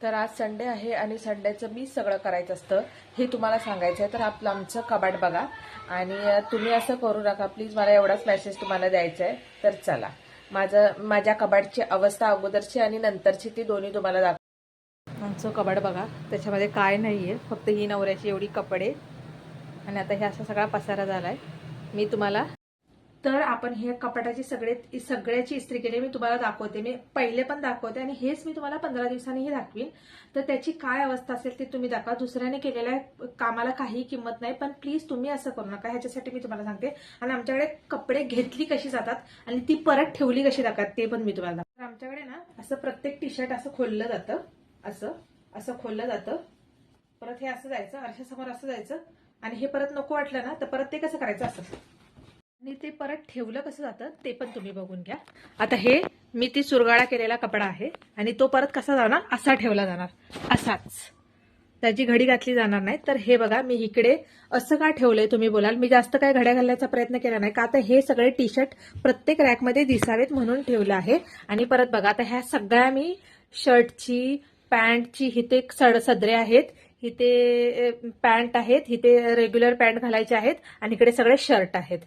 तर आज संडे आहे आणि संडेचं मी सगळं करायचं असतं हे तुम्हाला सांगायचं आहे. तर आपलं आमचं कबाट बघा. आणि तुम्ही असं करू नका. प्लीज मला एवढाच मेसेज तुम्हाला द्यायचा आहे. तर चला. माझं माझ्या कबाडची अवस्था अगोदरची आणि नंतरची ती दोन्ही तुम्हाला दाखव आमचं कबाड बघा. त्याच्यामध्ये काय नाही आहे फक्त ही नवऱ्याची एवढी कपडे. आणि आता हे असा सगळा पसारा झालाय. मी तुम्हाला तर आपण हे कपाटाची सगळे सगळ्याची इस्त्री केली मी तुम्हाला दाखवते. मी पहिले पण दाखवते आणि हेच मी तुम्हाला पंधरा दिवसांनीही दाखवीन. तर त्याची काय अवस्था असेल ते तुम्ही दाखवा. दुसऱ्याने केलेल्या कामाला काही किंमत नाही पण प्लीज तुम्ही असं करू नका. ह्याच्यासाठी मी तुम्हाला सांगते. आणि आमच्याकडे कपडे घेतली कशी जातात आणि ती परत ठेवली कशी जातात ते पण मी तुम्हाला तर आमच्याकडे ना असं प्रत्येक टी शर्ट असं खोललं जातं. असं असं खोललं जातं. परत हे असं जायचं आरशासमोर असं जायचं. आणि हे परत नको वाटलं ना तर परत ते कसं करायचं असं. आणि ते परत ठेवलं कसं जातं ते पण तुम्ही बघून घ्या. आता हे मी ती चुरगाळा केलेला कपडा आहे आणि तो परत कसा जाणार असा ठेवला जाणार. असाच. त्याची घडी घातली जाणार नाही. तर हे बघा मी इकडे असं का ठेवलंय तुम्ही बोलाल? मी जास्त काय घड्या घालण्याचा प्रयत्न केला नाही. का आता हे सगळे टी शर्ट प्रत्येक रॅकमध्ये दिसावेत म्हणून ठेवलं आहे. आणि परत बघा आता ह्या सगळ्या मी शर्टची पॅन्टची इथे सड सदरे आहेत. इथे पॅन्ट आहेत. इथे रेग्युलर पॅन्ट घालायचे आहेत. आणि इकडे सगळे शर्ट आहेत.